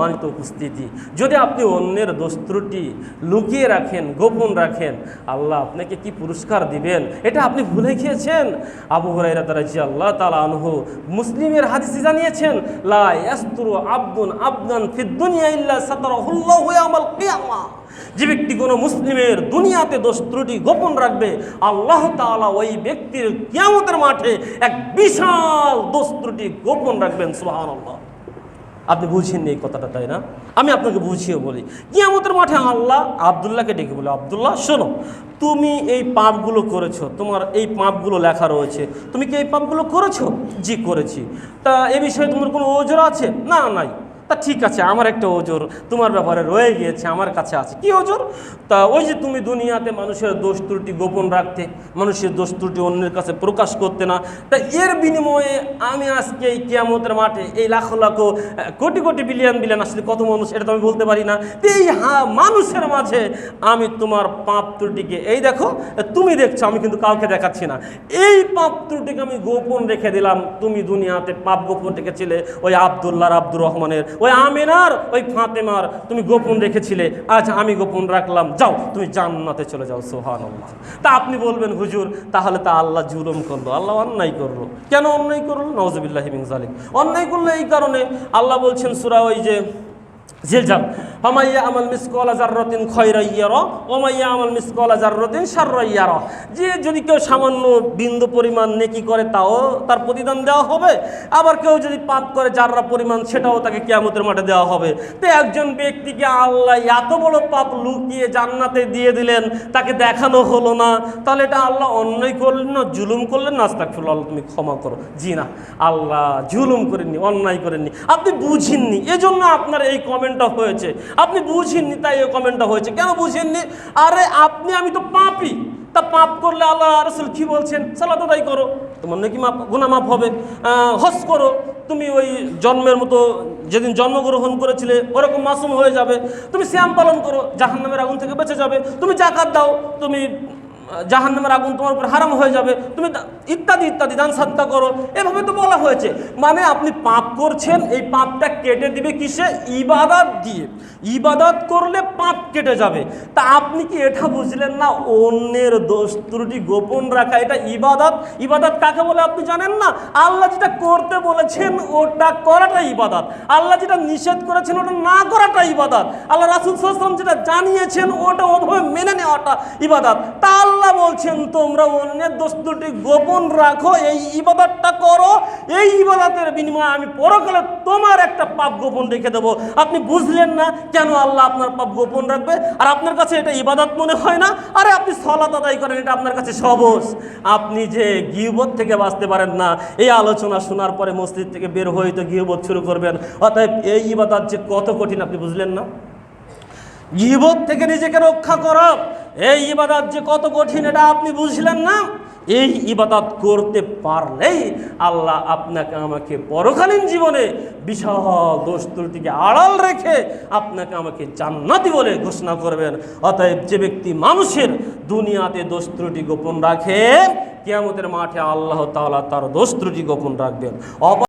সম্মানিত উপস্থিতি। যদি আপনি অন্যের দোষ ত্রুটি লুকিয়ে রাখেন, গোপন রাখেন, আল্লাহ আপনাকে কি পুরস্কার দিবেন? এটা আপনি ভুলে গিয়েছেন? আবু হুরাইরা তারা জি আল্লাহ তালা আনহু মুসলিমের হাদিসে জানিয়েছেন, লা ইয়াস্তুরু আব্দুন আবদান ফিদ দুনিয়া ইল্লা সাতারাহুল্লাহু ইয়াউমাল কিয়ামা। যে ব্যক্তি কোনো মুসলিমের দুনিয়াতে দোষ ত্রুটি গোপন রাখবে, আল্লাহ তাআলা ওই ব্যক্তির কিয়ামতের মাঠে এক বিশাল দোষ ত্রুটি গোপন রাখবেন, সুবহানাল্লাহ। আপনি বুঝছেন এই কথাটা, তাই না? আমি আপনাকে বুঝিয়ে বলি, কিয়ামতের মাঠে আল্লাহ আবদুল্লাহকে ডেকে বলে, আবদুল্লাহ, শোনো, তুমি এই পাপগুলো করেছ, তোমার এই পাপগুলো লেখা রয়েছে, তুমি কি এই পাপগুলো করেছ? জি, করেছি। তা এ বিষয়ে তোমার কোনো ওজোর আছে? না, নাই। তা ঠিক আছে, আমার একটা ওজোর তোমার ব্যাপারে রয়ে গিয়েছে, আমার কাছে আছে। কি ওজোর? তা ওই যে তুমি দুনিয়াতে মানুষের দোষ ত্রুটি গোপন রাখতে, মানুষের দোষ ত্রুটি অন্যের কাছে প্রকাশ করতে না, তা এর বিনিময়ে আমি আজকে এই কিয়ামতের মাঠে এই লাখো লাখো কোটি কোটি বিলিয়ন বিলিয়ন আসলে কত মানুষ এটা তো আমি বলতে পারি না এই হা- মানুষের মাঝে আমি তোমার পাপ ত্রুটিকে, এই দেখো, তুমি দেখছ, আমি কিন্তু কাউকে দেখাচ্ছি না, এই পাপ ত্রুটিকে আমি গোপন রেখে দিলাম, তুমি দুনিয়াতে পাপ গোপন রেখেছিলে ওই আবদুল্লাহ আব্দুর রহমানের ওই আমিনার ওই ফাঁতেমার তুমি গোপন রেখেছিলে। আজ আমি গোপন রাখলাম। যাও, তুমি জান্নাতে চলে যাও সোহান আল্লাহ তা আপনি বলবেন, হুজুর, তাহলে তা আল্লাহ জুলুম করল, আল্লাহ অন্যায় করল। কেন অন্যায় করল? নওয়াজবিল্লাহ হিমিন জালিম অন্যায় করল এই কারণে আল্লাহ বলছেন, সুরা ওই যে জিলজাল হামাইয়া আমাল মিসকলা জাররতিন খয়রা ইয়ার ওমাইয়া আমাল মিসকলা জাররতিন সাররা ইয়ার। যে যদি কেউ সামান্য বিন্দু পরিমাণ নেকি করে, তাও তার প্রতিদান দেওয়া হবে। আবার কেউ যদি পাপ করে, যাররা পরিমাণ, সেটাও তাকে কেয়ামতের মাঠে দেওয়া হবে। তো একজন ব্যক্তিকে আল্লাহ এত বড় পাপ লুকিয়ে জান্নাতে দিয়ে দিলেন, তাকে দেখানো হলো না। তাহলে এটা আল্লাহ অন্যায় করলেন না, জুলুম করলেন না? আস্তাগফিরুল্লাহ আল্লাহ তুমি ক্ষমা করো। জি না, আল্লাহ জুলুম করেননি, অন্যায় করেননি। আপনি বুঝেননি। এজন্য আপনার এই কমেন্টটা হয়েছে। আপনি বুঝেননি তাই এই কমেন্টটা হয়েছে। কেন বুঝেননি? আরে আপনি, আমি তো পাপি। তা পাপ করলে আল্লাহ রসুল কি বলছেন? সালাত আদায় করো। তোমার নাকি মাপ গুণা মাপ হবে। হজ করো। তুমি ওই জন্মের মতো যেদিন জন্মগ্রহণ করেছিলে, ওরকম মাসুম হয়ে যাবে। তুমি শ্যাম পালন করো। জাহান্নামের আগুন থেকে বেঁচে যাবে। তুমি জাকাত দাও। তুমি জাহান নামের আগুন তোমার উপর হারাম হয়ে যাবে। তুমি ইত্যাদি ইত্যাদি, দান সাত্তা করো। এভাবে তো বলা হয়েছে। মানে আপনি পাপ করছেন, এই পাপটা কেটে দিবে কিসে? ইবাদত দিয়ে। ইবাদত করলে পাপ কেটে যাবে। তা আপনি কি এটা বুঝলেন না? অন্যের দোষ ত্রুটি গোপন রাখা, এটা ইবাদত। ইবাদত কাকে বলে আপনি জানেন না? আল্লাহ যেটা করতে বলেছেন, ওটা করাটা ইবাদত। আল্লাহ যেটা নিষেধ করেছেন, ওটা না করাটা ইবাদত। আল্লাহ রাসুল সাল্লাম যেটা জানিয়েছেন, ওটা ওভাবে মেনে নেওয়াটা ইবাদত। তা আল্লাহ বলছেন, তোমরা অন্যের দোষ দুটি গোপন রাখো, এই ইবাদতটা করো, এই ইবাদতের বিনিময়ে আমি পরকালে তোমার একটা পাপ গোপন রেখে দেবো। আপনি বুঝলেন না কেন আল্লাহ আপনার পাপ গোপন রাখবে? আর আপনার কাছে এটা ইবাদত মনে হয় না? আরে আপনি সলাত আদায় করেন, এটা আপনার কাছে সহজ। আপনি যে গিহবত থেকে বাঁচতে পারেন না, এই আলোচনা শোনার পরে মসজিদ থেকে বের হয়ে তো গিহবত শুরু করবেন। অতএব এই ইবাদত যে কত কঠিন, আপনি বুঝলেন না? গিবত থেকে নিজেকে রক্ষা করা এই ইবাদত যে কত কঠিন, এটা আপনি বুঝলেন না? এই ইবাদত করতে পারলেই আল্লাহ আপনাকে আমাকে পরকালীন জীবনে বিশাল দোষ ত্রুটিকে আড়াল রেখে আপনাকে আমাকে জান্নাতি বলে ঘোষণা করবেন। অতএব যে ব্যক্তি মানুষের দুনিয়াতে দোষ ত্রুটি গোপন রাখে, কিয়ামতের মাঠে আল্লাহ তাআলা তার দোষ ত্রুটি গোপন রাখবেন।